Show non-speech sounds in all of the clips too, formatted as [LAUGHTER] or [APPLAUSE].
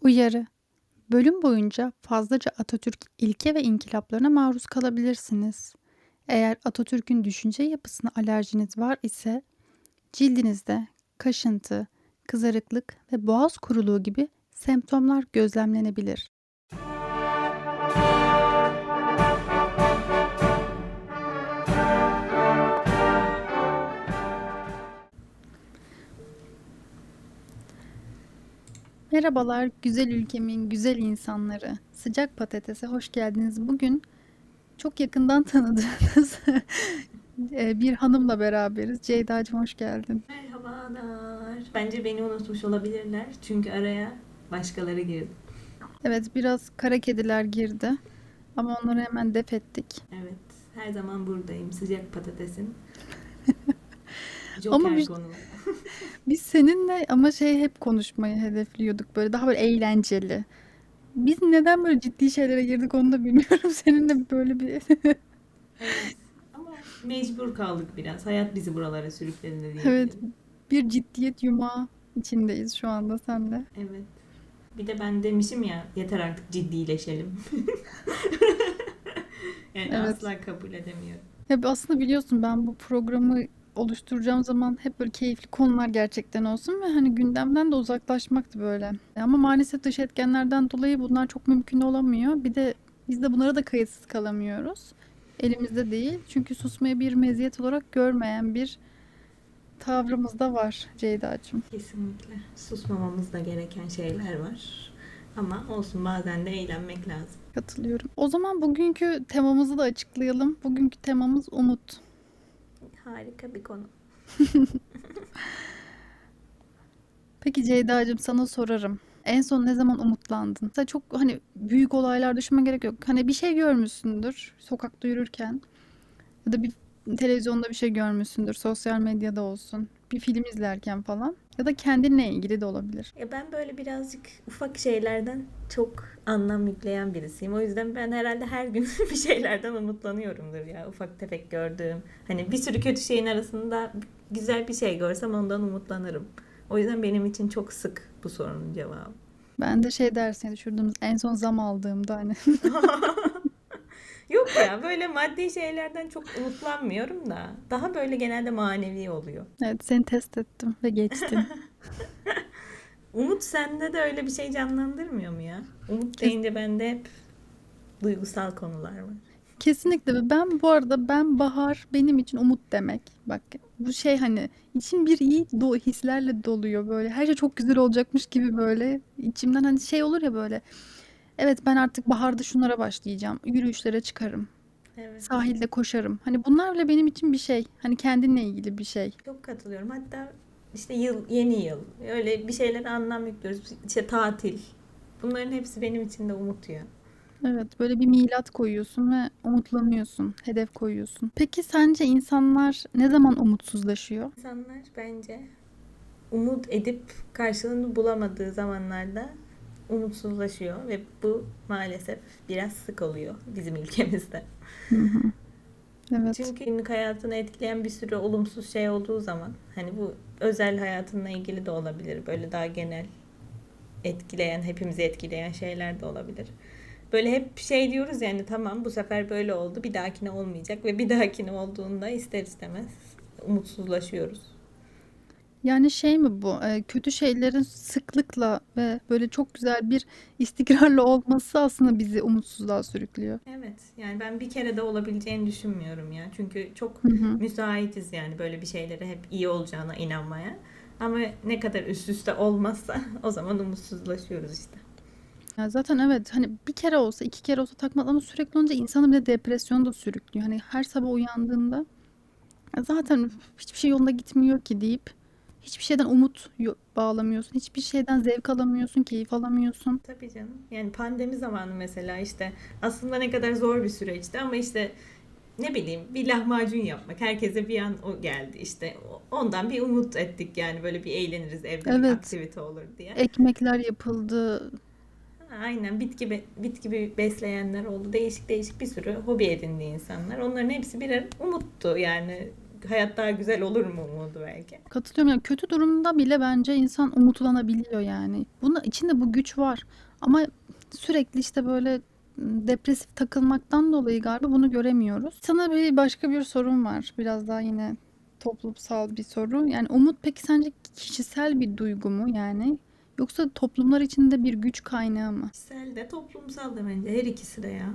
Uyarı: Bölüm boyunca fazlaca Atatürk ilke ve inkılaplarına maruz kalabilirsiniz. Eğer Atatürk'ün düşünce yapısına alerjiniz var ise cildinizde kaşıntı, kızarıklık ve boğaz kuruluğu gibi semptomlar gözlemlenebilir. Merhabalar güzel ülkemin güzel insanları. Sıcak patatese hoş geldiniz. Bugün çok yakından [LAUGHS] tanıdığınız e, bir hanımla beraberiz. Ceyda'cığım hoş geldin. Merhabalar. Bence beni unutmuş olabilirler. Çünkü araya başkaları girdi. Evet biraz kara kediler girdi. Ama onları hemen def ettik. Evet. Her zaman buradayım. Sıcak patatesin. Ama Joker bir- konuğu. [LAUGHS] Biz seninle ama şey hep konuşmayı hedefliyorduk. Böyle daha böyle eğlenceli. Biz neden böyle ciddi şeylere girdik onu da bilmiyorum. [LAUGHS] Seninle böyle bir... [LAUGHS] Evet. Ama mecbur kaldık biraz. Hayat bizi buralara sürükledi diyebilirim. Evet. bir ciddiyet yumağı içindeyiz şu anda senle. Evet. Bir de ben demişim ya yeter artık ciddileşelim. yani Evet. asla kabul edemiyorum. Ya aslında biliyorsun ben bu programı oluşturacağım zaman hep böyle keyifli konular gerçekten olsun ve hani gündemden de uzaklaşmaktı böyle. Ama maalesef dış etkenlerden dolayı bunlar çok mümkün olamıyor. Bir de biz de bunlara da kayıtsız kalamıyoruz. Elimizde değil. Çünkü susmayı bir meziyet olarak görmeyen bir tavrımız da var Ceyda'cığım. Kesinlikle. Susmamamız da gereken şeyler var. Ama olsun bazen de eğlenmek lazım. Katılıyorum. O zaman bugünkü temamızı da açıklayalım. Bugünkü temamız umut. Harika bir konu. [LAUGHS] Peki Ceyda'cığım sana sorarım. En son ne zaman umutlandın? Mesela çok hani büyük olaylar düşünme gerek yok. Hani bir şey görmüşsündür sokakta yürürken ya da bir televizyonda bir şey görmüşsündür sosyal medyada olsun. Bir film izlerken falan ya da kendinle ilgili de olabilir. Ya ben böyle birazcık ufak şeylerden çok anlam yükleyen birisiyim. O yüzden ben herhalde her gün [LAUGHS] bir şeylerden umutlanıyorumdur ya. Ufak tefek gördüğüm. Hani bir sürü kötü şeyin arasında güzel bir şey görsem ondan umutlanırım. O yüzden benim için çok sık bu sorunun cevabı. Ben de şey dersine düşürdüğümüz en son zam aldığımda hani [LAUGHS] [LAUGHS] Yok ya böyle maddi şeylerden çok umutlanmıyorum da. Daha böyle genelde manevi oluyor. evet seni test ettim ve geçtin. [LAUGHS] [LAUGHS] Umut sende de öyle bir şey canlandırmıyor mu ya? Umut deyince bende hep duygusal konular var. Kesinlikle ben bu arada ben bahar benim için umut demek. Bak bu şey hani için bir iyi do hislerle doluyor böyle. Her şey çok güzel olacakmış gibi böyle içimden hani şey olur ya böyle. Evet ben artık baharda şunlara başlayacağım. Yürüyüşlere çıkarım. Evet. Sahilde koşarım. Hani bunlar bile benim için bir şey. Hani kendinle ilgili bir şey. Çok katılıyorum. Hatta işte yıl, yeni yıl. Öyle bir şeylere anlam yüklüyoruz. İşte tatil. Bunların hepsi benim için de umut ya. Evet böyle bir milat koyuyorsun ve umutlanıyorsun. Hedef koyuyorsun. Peki sence insanlar ne zaman umutsuzlaşıyor? İnsanlar bence umut edip karşılığını bulamadığı zamanlarda umutsuzlaşıyor ve bu maalesef biraz sık oluyor bizim ülkemizde. Hı hı. Evet. Çünkü günlük hayatını etkileyen bir sürü olumsuz şey olduğu zaman hani bu özel hayatınla ilgili de olabilir. Böyle daha genel etkileyen, hepimizi etkileyen şeyler de olabilir. Böyle hep şey diyoruz yani tamam bu sefer böyle oldu bir dahakine olmayacak ve bir dahakine olduğunda ister istemez umutsuzlaşıyoruz. Yani şey mi bu? Kötü şeylerin sıklıkla ve böyle çok güzel bir [LAUGHS] istikrarlı olması aslında bizi umutsuzluğa sürüklüyor. Evet yani ben bir kere de olabileceğini düşünmüyorum ya. Çünkü çok Hı hı. müsaitiz yani böyle bir şeylere hep iyi olacağına inanmaya. Ama ne kadar üst üste olmazsa [LAUGHS] o zaman umutsuzlaşıyoruz işte. Ya zaten evet hani bir kere olsa iki kere olsa takmaz ama sürekli olunca insanı bir de depresyona da sürüklüyor. Hani her sabah uyandığında "Ya zaten üf, hiçbir şey yolunda gitmiyor ki deyip hiçbir şeyden umut yo- bağlamıyorsun. Hiçbir şeyden zevk alamıyorsun, keyif alamıyorsun. Tabii canım. Yani pandemi zamanı mesela işte aslında ne kadar zor bir süreçti ama işte ne bileyim bir lahmacun yapmak. Herkese bir an o geldi işte. Ondan bir umut ettik yani böyle bir eğleniriz evde bir Evet. aktivite olur diye. Ekmekler yapıldı. Aynen bitki be- bitki be- besleyenler oldu. Değişik değişik bir sürü hobi edindi insanlar. Onların hepsi birer umuttu yani. Hayat daha güzel olur mu umudu belki. Katılıyorum. Yani kötü durumda bile bence insan umutlanabiliyor yani. Bunun içinde bu güç var. Ama sürekli işte böyle depresif takılmaktan dolayı galiba bunu göremiyoruz. Sana bir başka bir sorum var. Biraz daha yine toplumsal bir soru. Yani umut peki sence kişisel bir duygu mu yani? Yoksa toplumlar içinde bir güç kaynağı mı? Kişisel de toplumsal da bence her ikisi de ya.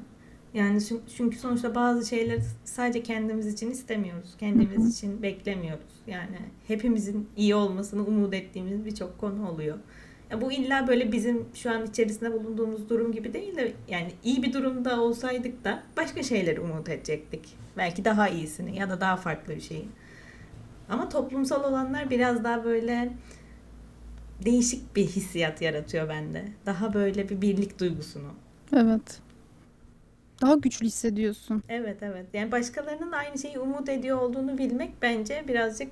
Yani çün- çünkü sonuçta bazı şeyleri sadece kendimiz için istemiyoruz. Kendimiz için beklemiyoruz. Yani hepimizin iyi olmasını umut ettiğimiz birçok konu oluyor. Ya bu illa böyle bizim şu an içerisinde bulunduğumuz durum gibi değil de yani iyi bir durumda olsaydık da başka şeyleri umut edecektik. Belki daha iyisini ya da daha farklı bir şeyi. Ama toplumsal olanlar biraz daha böyle değişik bir hissiyat yaratıyor bende. Daha böyle bir birlik duygusunu. Evet. Daha güçlü hissediyorsun. Evet evet. Yani başkalarının aynı şeyi umut ediyor olduğunu bilmek bence birazcık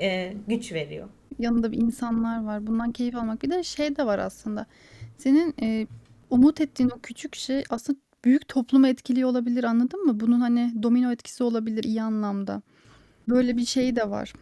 e, güç veriyor. yanında bir insanlar var. Bundan keyif almak. Bir de şey de var aslında. Senin e, umut ettiğin o küçük şey aslında büyük toplumu etkiliyor olabilir. Anladın mı? Bunun hani domino etkisi olabilir iyi anlamda. Böyle bir şey de var.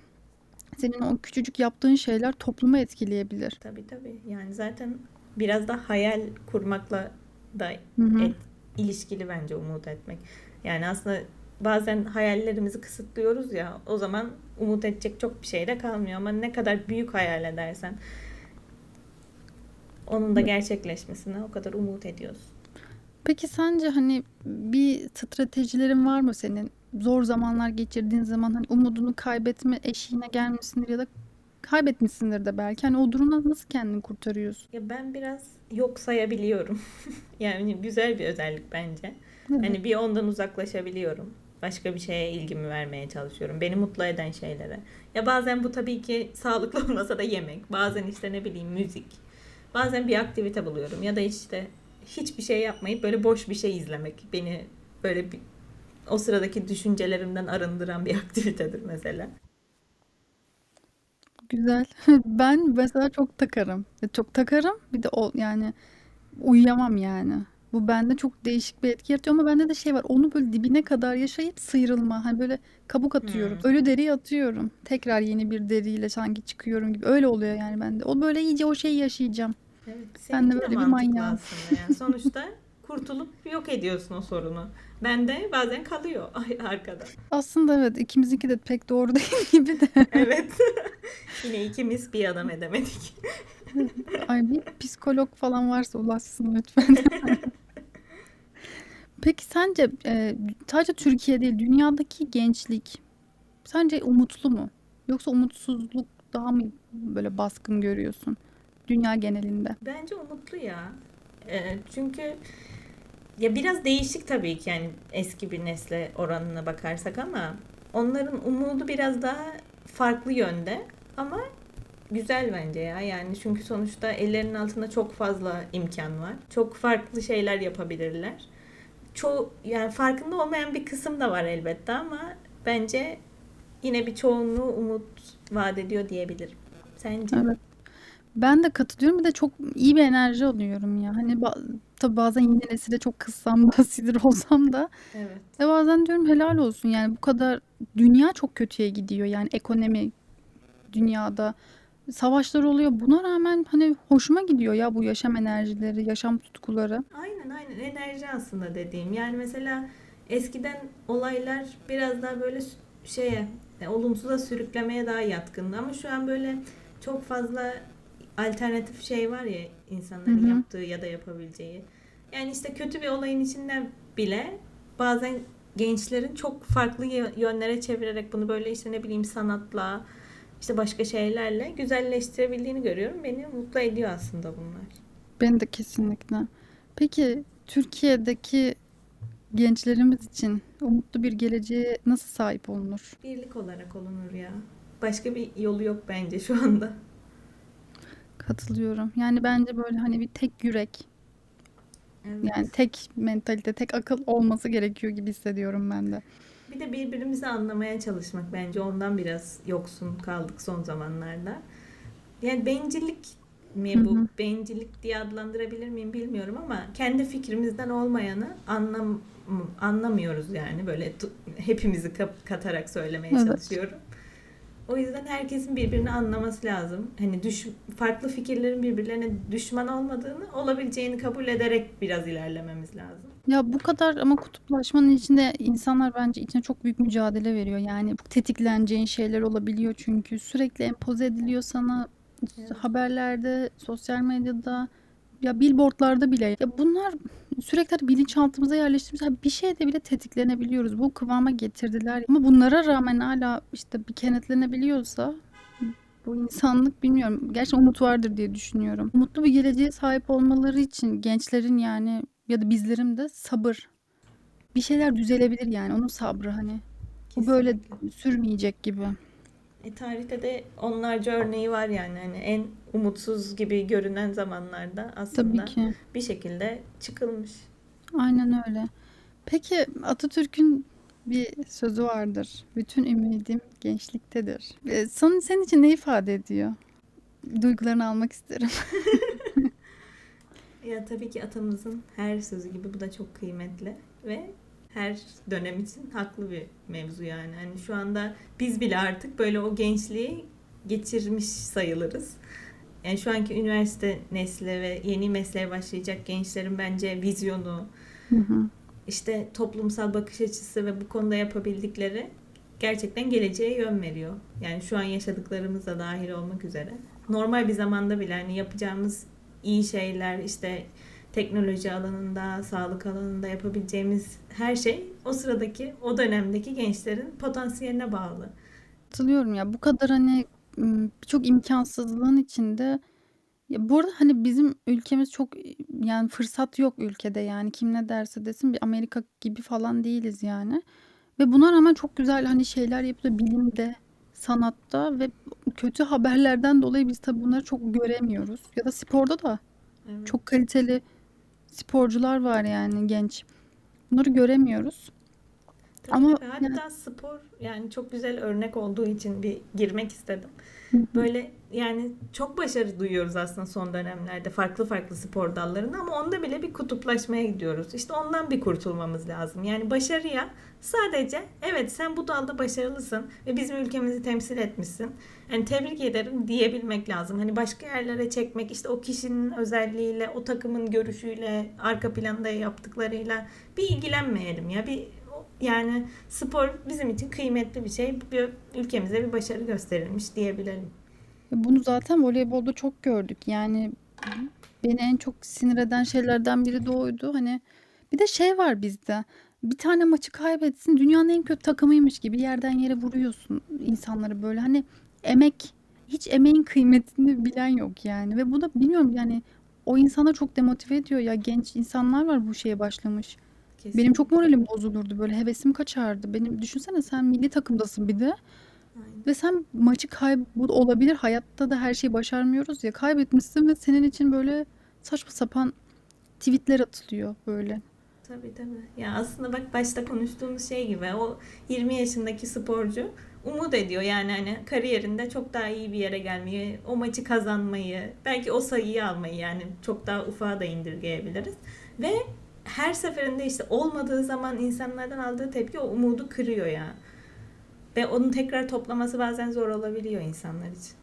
Senin o küçücük yaptığın şeyler toplumu etkileyebilir. Tabii tabii. Yani zaten biraz da hayal kurmakla da Hı hı. et, ilişkili bence umut etmek. Yani aslında bazen hayallerimizi kısıtlıyoruz ya o zaman umut edecek çok bir şey de kalmıyor ama ne kadar büyük hayal edersen onun da gerçekleşmesine o kadar umut ediyorsun. Peki sence hani bir stratejilerin var mı senin? Zor zamanlar geçirdiğin zaman hani umudunu kaybetme eşiğine gelmişsindir ya da kaybetmişsindir de belki. Hani o durumdan nasıl kendini kurtarıyorsun? Ya ben biraz yok sayabiliyorum. [LAUGHS] Yani güzel bir özellik bence. Hani bir ondan uzaklaşabiliyorum. Başka bir şeye ilgimi vermeye çalışıyorum. Beni mutlu eden şeylere. Ya bazen bu tabii ki [LAUGHS] sağlıklı olmasa da yemek. Bazen işte ne bileyim müzik. Bazen bir aktivite buluyorum. Ya da işte hiçbir şey yapmayıp böyle boş bir şey izlemek. Beni böyle bir, o sıradaki düşüncelerimden arındıran bir [LAUGHS] aktivitedir mesela. Güzel. [LAUGHS] Ben mesela çok takarım. Ya Çok takarım. Bir de o yani uyuyamam yani. Bu bende çok değişik bir etki yaratıyor ama bende de şey var. Onu böyle dibine kadar yaşayıp sıyrılma. Hani böyle kabuk atıyorum. Hmm. Ölü deriyi atıyorum. Tekrar yeni bir deriyle sanki çıkıyorum gibi. Öyle oluyor yani bende. O böyle iyice o şeyi yaşayacağım. Evet, Ben de seninki de böyle bir mantıklı manyağım. aslında yani. Sonuçta [LAUGHS] kurtulup yok ediyorsun o sorunu. Bende bazen kalıyor ay- [LAUGHS] arkada. Aslında evet ikimizinki de pek doğru [LAUGHS] değil gibi de. Evet. [LAUGHS] Yine ikimiz bir adam edemedik. Ay bir psikolog falan varsa ulaşsın lütfen. Peki sence e, sadece Türkiye değil dünyadaki gençlik sence umutlu mu? Yoksa umutsuzluk daha mı böyle baskın görüyorsun dünya genelinde? Bence umutlu ya. Ee, çünkü ya biraz değişik tabii ki yani eski bir nesle oranına bakarsak ama onların umudu biraz daha farklı yönde ama güzel bence ya. Yani çünkü sonuçta ellerinin altında çok fazla imkan var. Çok farklı şeyler yapabilirler. Çoğu yani farkında olmayan bir kısım da var elbette ama bence yine bir çoğunluğu umut vaat ediyor diyebilirim. Sence? Evet. Ben de katılıyorum. Bir de çok iyi bir enerji alıyorum ya. Hani ba- tabii bazen yeni nesile çok kızsam da [LAUGHS] sinir olsam da Evet. ve bazen diyorum helal olsun yani bu kadar dünya çok kötüye gidiyor yani ekonomi dünyada savaşlar oluyor. Buna rağmen hani hoşuma gidiyor ya bu yaşam enerjileri, yaşam tutkuları. Aynen aynen enerji aslında dediğim. Yani mesela eskiden olaylar biraz daha böyle sü- şeye e, olumsuza sürüklemeye daha yatkındı ama şu an böyle çok fazla alternatif şey var ya insanların hı. yaptığı ya da yapabileceği. Yani işte kötü bir olayın içinden bile bazen gençlerin çok farklı yö- yönlere çevirerek bunu böyle işte ne bileyim sanatla işte başka şeylerle güzelleştirebildiğini görüyorum. Beni mutlu ediyor aslında bunlar. Beni de kesinlikle. Peki Türkiye'deki gençlerimiz için umutlu bir geleceğe nasıl sahip olunur? Birlik olarak olunur ya. Başka bir yolu yok bence şu anda. Katılıyorum. Yani bence böyle hani bir tek yürek, Evet. yani tek mentalite, tek akıl olması gerekiyor gibi hissediyorum ben de. Bir de birbirimizi anlamaya çalışmak bence ondan biraz yoksun kaldık son zamanlarda. Yani bencillik mi bu hı. bencillik diye adlandırabilir miyim bilmiyorum ama kendi fikrimizden olmayanı anlam anlamıyoruz yani böyle tu- hepimizi kap- katarak söylemeye Evet. çalışıyorum. O yüzden herkesin birbirini anlaması lazım. Hani düş farklı fikirlerin birbirlerine düşman olmadığını, olabileceğini kabul ederek biraz ilerlememiz lazım. Ya bu kadar ama kutuplaşmanın içinde insanlar bence içine çok büyük mücadele veriyor. Yani tetikleneceğin şeyler olabiliyor çünkü sürekli empoze ediliyor sana Evet. haberlerde, sosyal medyada, ya billboardlarda bile. Ya bunlar sürekli hani bilinçaltımıza yerleştirmiş. Ha Bir şeyde bile tetiklenebiliyoruz. Bu kıvama getirdiler. Ama bunlara rağmen hala işte bir kenetlenebiliyorsa bu insanlık bilmiyorum. Gerçekten umut vardır diye düşünüyorum. Mutlu bir geleceğe sahip olmaları için gençlerin yani ya da bizlerin de sabır. Bir şeyler düzelebilir yani. Onun sabrı hani. Bu böyle Kesinlikle. sürmeyecek gibi. E, tarihte de onlarca örneği var yani hani en umutsuz gibi görünen zamanlarda aslında Tabii ki. bir şekilde çıkılmış. Aynen öyle. Peki Atatürk'ün bir sözü vardır. Bütün ümidim gençliktedir. Ee, Senin, senin için ne ifade ediyor? Duygularını almak isterim. [LAUGHS] Ya tabii ki atamızın her sözü gibi bu da çok kıymetli ve her dönem için haklı bir mevzu yani. Hani şu anda biz bile artık böyle o gençliği geçirmiş sayılırız. Yani şu anki üniversite nesli ve yeni mesleğe başlayacak gençlerin bence vizyonu, Hı hı. işte toplumsal bakış açısı ve bu konuda yapabildikleri gerçekten geleceğe yön veriyor. Yani şu an yaşadıklarımız da dahil olmak üzere. Normal bir zamanda bile hani yapacağımız iyi şeyler işte teknoloji alanında, sağlık alanında yapabileceğimiz her şey o sıradaki, o dönemdeki gençlerin potansiyeline bağlı. Katılıyorum ya. Bu kadar hani birçok imkansızlığın içinde ya bu arada hani bizim ülkemiz çok yani fırsat yok ülkede yani kim ne derse desin bir Amerika gibi falan değiliz yani. Ve buna rağmen çok güzel hani şeyler yapılıyor bilimde, sanatta ve kötü haberlerden dolayı biz tabii bunları çok göremiyoruz. Ya da sporda da Evet. çok kaliteli sporcular var yani genç. Bunları göremiyoruz. Tabii Ama tabii. hatta yani spor yani çok güzel örnek olduğu için bir girmek istedim. Böyle yani çok başarı duyuyoruz aslında son dönemlerde farklı farklı spor dallarında ama onda bile bir kutuplaşmaya gidiyoruz. İşte ondan bir kurtulmamız lazım. Yani başarıya sadece evet sen bu dalda başarılısın ve bizim ülkemizi temsil etmişsin. Yani tebrik ederim diyebilmek lazım. Hani başka yerlere çekmek işte o kişinin özelliğiyle, o takımın görüşüyle, arka planda yaptıklarıyla bir ilgilenmeyelim ya. Bir yani spor bizim için kıymetli bir şey. Bir, ülkemize bir başarı gösterilmiş diyebilirim. Bunu zaten voleybolda çok gördük. Yani beni en çok sinir eden şeylerden biri de oydu. Hani bir de şey var bizde. Bir tane maçı kaybetsin dünyanın en kötü takımıymış gibi yerden yere vuruyorsun insanları böyle. Hani emek hiç emeğin kıymetini bilen yok yani. Ve bu da bilmiyorum yani o insana çok demotive ediyor ya. Genç insanlar var bu şeye başlamış. Benim çok Kesinlikle. moralim bozulurdu böyle hevesim kaçardı. Benim düşünsene sen milli takımdasın bir de. Aynen. Ve sen maçı kayb bu olabilir. Hayatta da her şeyi başarmıyoruz ya. Kaybetmişsin ve senin için böyle saçma sapan tweetler atılıyor böyle. Tabii tabii. Ya aslında bak başta konuştuğumuz şey gibi o 20 yaşındaki sporcu umut ediyor yani hani kariyerinde çok daha iyi bir yere gelmeyi, o maçı kazanmayı, belki o sayıyı almayı yani çok daha ufağa da indirgeyebiliriz. Ve her seferinde işte olmadığı zaman insanlardan aldığı tepki o umudu kırıyor ya. Ve onu tekrar toplaması bazen zor olabiliyor insanlar için.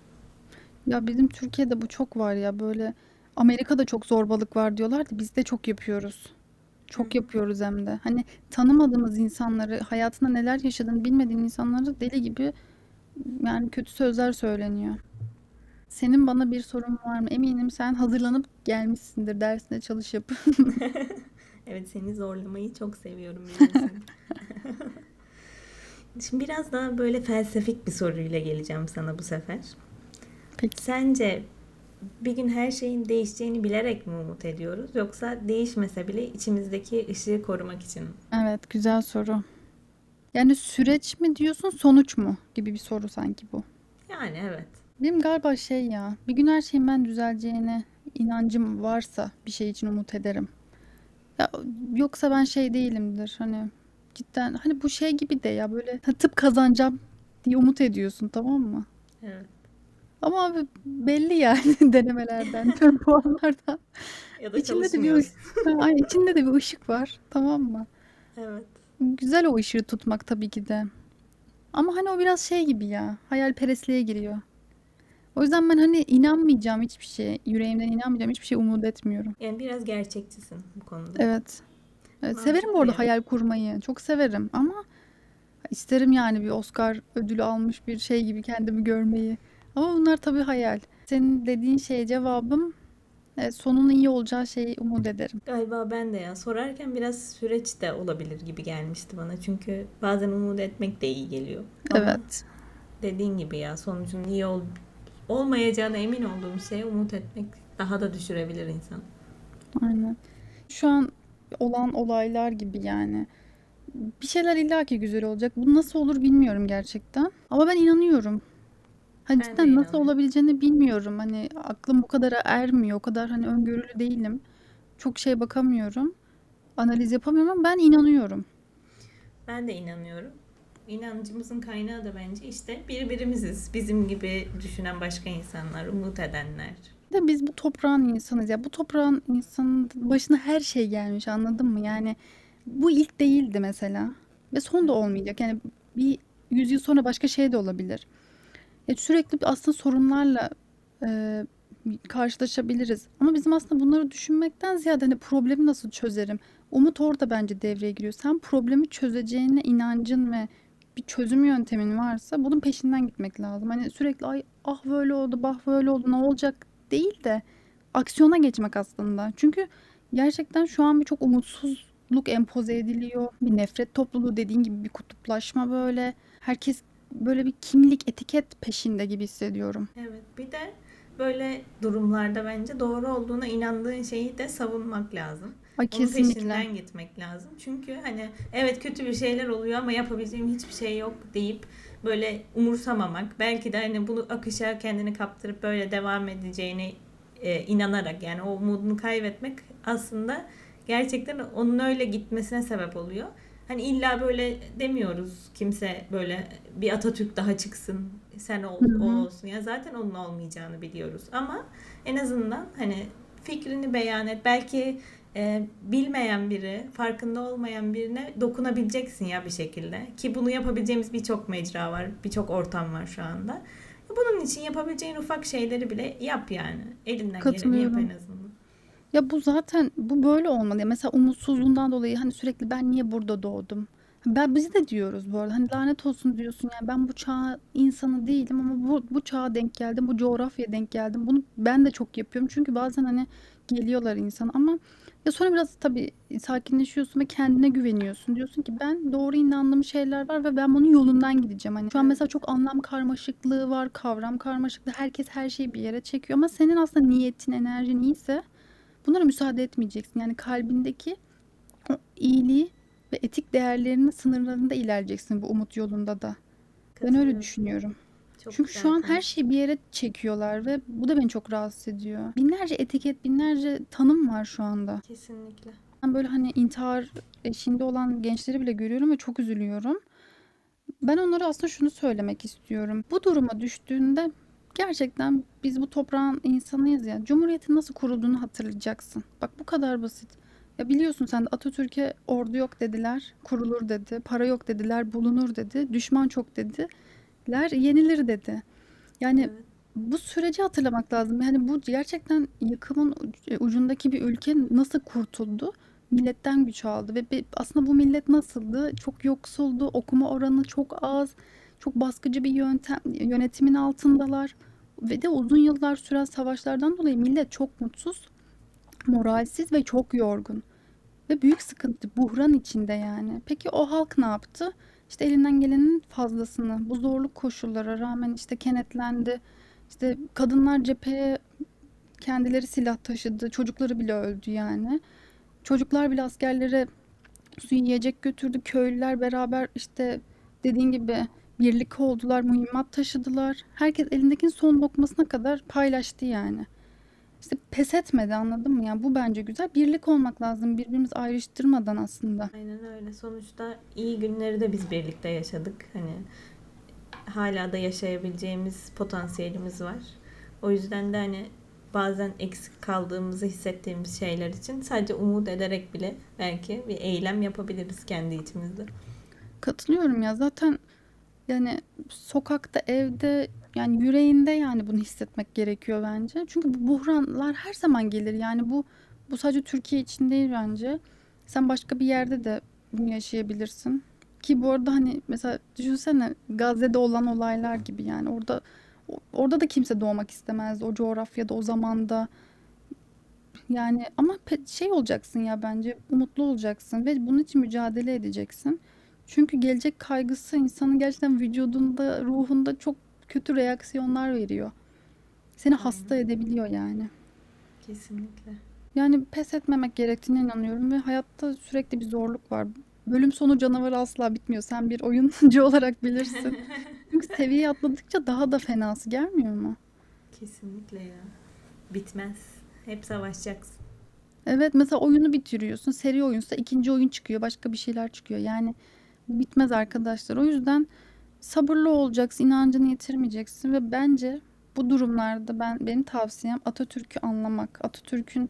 Ya bizim Türkiye'de bu çok var ya böyle Amerika'da çok zorbalık var diyorlar da biz de çok yapıyoruz. Çok yapıyoruz hem de. Hani tanımadığımız insanları, hayatında neler yaşadığını bilmediğin insanlara deli gibi yani kötü sözler söyleniyor. Senin bana bir sorun var mı? Eminim sen hazırlanıp gelmişsindir dersine çalış yapıp. [LAUGHS] Evet seni zorlamayı çok seviyorum biliyorsun. [LAUGHS] Şimdi biraz daha böyle felsefik bir soruyla geleceğim sana bu sefer. Peki. Sence bir gün her şeyin değişeceğini bilerek mi umut ediyoruz yoksa değişmese bile içimizdeki ışığı korumak için mi? Evet, güzel soru. Yani süreç mi diyorsun, sonuç mu gibi bir soru sanki bu. Yani evet. Benim galiba şey ya, bir gün her şeyin ben düzeleceğine inancım varsa bir şey için umut ederim. Ya, yoksa ben şey değilimdir hani cidden hani bu şey gibi de ya böyle ha, tıp kazanacağım diye umut ediyorsun tamam mı? Evet. Ama abi belli yani [LAUGHS] denemelerden, [LAUGHS] puanlardan. Ya da İçinde de bir. [LAUGHS] Ay, içinde de bir ışık var, tamam mı? Evet. Güzel o ışığı tutmak tabii ki de. Ama hani o biraz şey gibi ya, hayalperestliğe giriyor. O yüzden ben hani inanmayacağım hiçbir şeye, yüreğimden inanmayacağım hiçbir şeye umut etmiyorum. Yani biraz gerçekçisin bu konuda. Evet. Evet, severim bu Mantıklı arada yani. hayal kurmayı. Çok severim ama isterim yani bir Oscar ödülü almış bir şey gibi kendimi görmeyi. Ama bunlar tabii hayal. Senin dediğin şeye cevabım evet, sonunun iyi olacağı şeyi umut ederim. Galiba ben de ya sorarken biraz süreç de olabilir gibi gelmişti bana. Çünkü bazen umut etmek de iyi geliyor. Ama Evet. dediğin gibi ya sonucun iyi ol olmayacağına emin olduğum şeye umut etmek daha da düşürebilir insan. Aynen. Şu an olan olaylar gibi yani. Bir şeyler illaki güzel olacak. Bu nasıl olur bilmiyorum gerçekten. Ama ben inanıyorum. Hani Ben de cidden nasıl olabileceğini bilmiyorum. Hani aklım bu kadara ermiyor. O kadar hani öngörülü değilim. Çok şey bakamıyorum. Analiz yapamıyorum ama ben inanıyorum. Ben de inanıyorum. İnancımızın kaynağı da bence işte birbirimiziz. Bizim gibi düşünen başka insanlar, umut edenler. De biz bu toprağın insanız ya. Bu toprağın insanın başına her şey gelmiş anladın mı? Yani bu ilk değildi mesela. Ve son da olmayacak. Yani bir yüzyıl sonra başka şey de olabilir. Ya sürekli aslında sorunlarla e, karşılaşabiliriz. Ama bizim aslında bunları düşünmekten ziyade hani problemi nasıl çözerim? Umut orada bence devreye giriyor. Sen problemi çözeceğine inancın ve bir çözüm yöntemin varsa bunun peşinden gitmek lazım. Hani sürekli ay ah böyle oldu, bah böyle oldu, ne olacak değil de aksiyona geçmek aslında. Çünkü gerçekten şu an bir çok umutsuzluk empoze ediliyor. Bir nefret topluluğu dediğin gibi bir kutuplaşma böyle. Herkes böyle bir kimlik, etiket peşinde gibi hissediyorum. Evet, bir de böyle durumlarda bence doğru olduğuna inandığın şeyi de savunmak lazım. Ay Onun kesinlikle. peşinden gitmek lazım. Çünkü hani evet kötü bir şeyler oluyor ama yapabileceğim hiçbir şey yok deyip böyle umursamamak. Belki de hani bunu akışa kendini kaptırıp böyle devam edeceğine e, inanarak yani o umudunu kaybetmek aslında gerçekten onun öyle gitmesine sebep oluyor. Hani illa böyle demiyoruz kimse böyle bir Atatürk daha çıksın sen ol, o olsun. Ya zaten onun olmayacağını biliyoruz ama en azından hani fikrini beyan et. Belki e, bilmeyen biri, farkında olmayan birine dokunabileceksin ya bir şekilde. Ki bunu yapabileceğimiz birçok mecra var, birçok ortam var şu anda. Bunun için yapabileceğin ufak şeyleri bile yap yani. Elinden geleni yap en azından. Ya bu zaten bu böyle olmalı. Mesela umutsuzluğundan dolayı hani sürekli ben niye burada doğdum? Ben biz de diyoruz bu arada. Hani lanet olsun diyorsun yani ben bu çağ insanı değilim ama bu bu çağa denk geldim. Bu coğrafyaya denk geldim. Bunu ben de çok yapıyorum. Çünkü bazen hani geliyorlar insan ama ya sonra biraz tabii sakinleşiyorsun ve kendine güveniyorsun. Diyorsun ki ben doğru inandığım şeyler var ve ben bunun yolundan gideceğim. Hani şu an Evet. mesela çok anlam karmaşıklığı var, kavram karmaşıklığı. Herkes her şeyi bir yere çekiyor ama senin aslında niyetin, enerjin iyiyse Bunlara müsaade etmeyeceksin. Yani kalbindeki o iyiliği ve etik değerlerinin sınırlarında ilerleyeceksin bu umut yolunda da. Ben öyle Katılıyorum. düşünüyorum. Çok Çünkü şu an her konuştun. şeyi bir yere çekiyorlar ve bu da beni çok rahatsız ediyor. Binlerce etiket, binlerce tanım var şu anda. Kesinlikle. Ben böyle hani intihar eşiğinde olan gençleri bile görüyorum ve çok üzülüyorum. Ben onlara aslında şunu söylemek istiyorum. Bu duruma düştüğünde gerçekten biz bu toprağın insanıyız ya. Cumhuriyetin nasıl kurulduğunu hatırlayacaksın. Bak bu kadar basit. Ya biliyorsun sen de Atatürk'e ordu yok dediler, kurulur dedi. Para yok dediler, bulunur dedi. Düşman çok dediler, yenilir dedi. Yani Evet. bu süreci hatırlamak lazım. Yani bu gerçekten yıkımın uc- ucundaki bir ülke nasıl kurtuldu? Milletten güç aldı ve bir- aslında bu millet nasıldı? Çok yoksuldu, okuma oranı çok az, çok baskıcı bir yöntem yönetimin altındalar ve de uzun yıllar süren savaşlardan dolayı millet çok mutsuz, moralsiz ve çok yorgun ve büyük sıkıntı, buhran içinde yani. Peki o halk ne yaptı? İşte elinden gelenin fazlasını bu zorluk koşullara rağmen işte kenetlendi. İşte kadınlar cepheye kendileri silah taşıdı. Çocukları bile öldü yani. Çocuklar bile askerlere su yiyecek götürdü. Köylüler beraber işte dediğin gibi birlik oldular, mühimmat taşıdılar. Herkes elindekinin son lokmasına kadar paylaştı yani. İşte pes etmedi anladın mı? Yani bu bence güzel. Birlik olmak lazım. Birbirimizi ayrıştırmadan aslında. Aynen öyle. Sonuçta iyi günleri de biz birlikte yaşadık. Hani hala da yaşayabileceğimiz potansiyelimiz var. O yüzden de hani bazen eksik kaldığımızı hissettiğimiz şeyler için sadece umut ederek bile belki bir eylem yapabiliriz kendi içimizde. Katılıyorum ya zaten yani sokakta, evde yani yüreğinde yani bunu hissetmek gerekiyor bence. Çünkü bu buhranlar her zaman gelir. Yani bu bu sadece Türkiye için değil bence. Sen başka bir yerde de bunu yaşayabilirsin. Ki bu arada hani mesela düşünsene Gazze'de olan olaylar gibi yani orada orada da kimse doğmak istemezdi o coğrafyada o zamanda. Yani ama şey olacaksın ya bence umutlu olacaksın ve bunun için mücadele edeceksin. Çünkü gelecek kaygısı insanın gerçekten vücudunda, ruhunda çok kötü reaksiyonlar veriyor. Seni hasta edebiliyor yani. Kesinlikle. Yani pes etmemek gerektiğine inanıyorum ve hayatta sürekli bir zorluk var. Bölüm sonu canavarı asla bitmiyor. Sen bir oyuncu [LAUGHS] olarak bilirsin. [LAUGHS] Çünkü seviye atladıkça daha da fenası gelmiyor mu? Kesinlikle ya. Bitmez. Hep savaşacaksın. Evet mesela oyunu bitiriyorsun. Seri oyunsa ikinci oyun çıkıyor. Başka bir şeyler çıkıyor. Yani bitmez arkadaşlar. O yüzden sabırlı olacaksın. inancını yitirmeyeceksin ve bence bu durumlarda ben benim tavsiyem Atatürk'ü anlamak. Atatürk'ün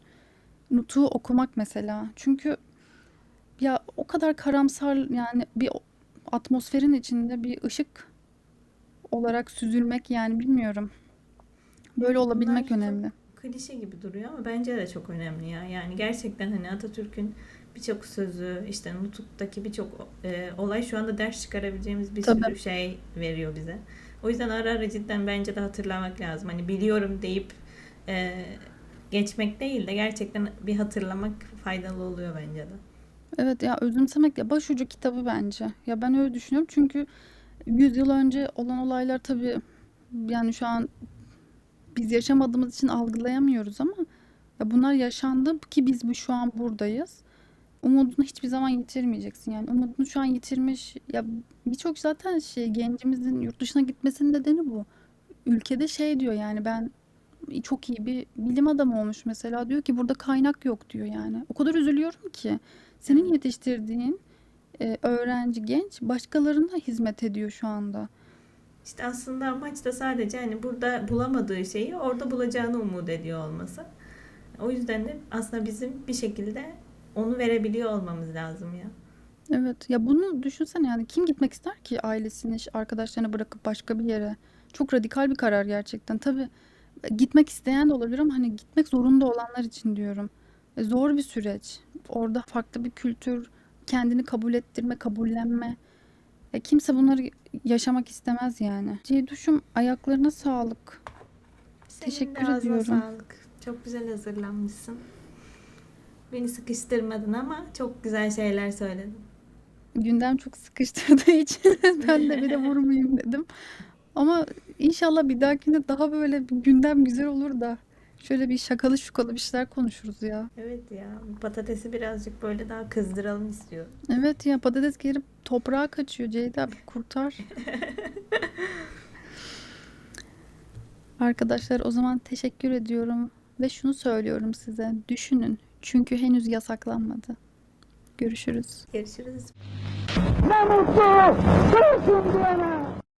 nutuğu okumak mesela. Çünkü ya o kadar karamsar yani bir atmosferin içinde bir ışık olarak süzülmek yani bilmiyorum. Böyle Bunlar olabilmek önemli. klişe gibi duruyor ama bence de çok önemli ya. Yani gerçekten hani Atatürk'ün birçok sözü, işte Nutuk'taki birçok e, olay şu anda ders çıkarabileceğimiz bir Tabii. sürü şey veriyor bize. O yüzden ara ara cidden bence de hatırlamak lazım. Hani biliyorum deyip e, geçmek değil de gerçekten bir hatırlamak faydalı oluyor bence de. Evet ya özümsemek ya başucu kitabı bence. Ya ben öyle düşünüyorum çünkü 100 yıl önce olan olaylar tabii yani şu an biz yaşamadığımız için algılayamıyoruz ama ya bunlar yaşandı ki biz bu şu an buradayız. Umudunu hiçbir zaman yitirmeyeceksin yani. Umudunu şu an yitirmiş ya birçok zaten şey gencimizin yurt dışına gitmesinin nedeni bu. Ülkede şey diyor yani ben çok iyi bir bilim adamı olmuş mesela diyor ki burada kaynak yok diyor yani. O kadar üzülüyorum ki senin yetiştirdiğin e, öğrenci genç başkalarına hizmet ediyor şu anda. İşte aslında amaç da sadece hani burada bulamadığı şeyi orada bulacağını umut ediyor olması. O yüzden de aslında bizim bir şekilde onu verebiliyor olmamız lazım ya. Evet ya bunu düşünsene yani kim gitmek ister ki ailesini, arkadaşlarını bırakıp başka bir yere? Çok radikal bir karar gerçekten. Tabii gitmek isteyen de olabilir ama hani gitmek zorunda olanlar için diyorum. E, zor bir süreç. Orada farklı bir kültür, kendini kabul ettirme, kabullenme. E, kimse bunları yaşamak istemez yani. Ceyduş'um ayaklarına sağlık. Senin Teşekkür ağzına ediyorum. sağlık. Çok güzel hazırlanmışsın. Beni sıkıştırmadın ama çok güzel şeyler söyledin. Gündem çok sıkıştırdığı [LAUGHS] için [LAUGHS] ben de bir de vurmayayım dedim. Ama inşallah bir dahakine daha böyle bir gündem güzel olur da şöyle bir şakalı şukalı bir şeyler konuşuruz ya. Evet ya patatesi birazcık böyle daha kızdıralım istiyorum. Evet ya patates gelip toprağa kaçıyor Ceyda bir kurtar. [LAUGHS] Arkadaşlar o zaman teşekkür ediyorum ve şunu söylüyorum size düşünün çünkü henüz yasaklanmadı. Görüşürüz. Görüşürüz. Ne mutlu Türk'üm diyene.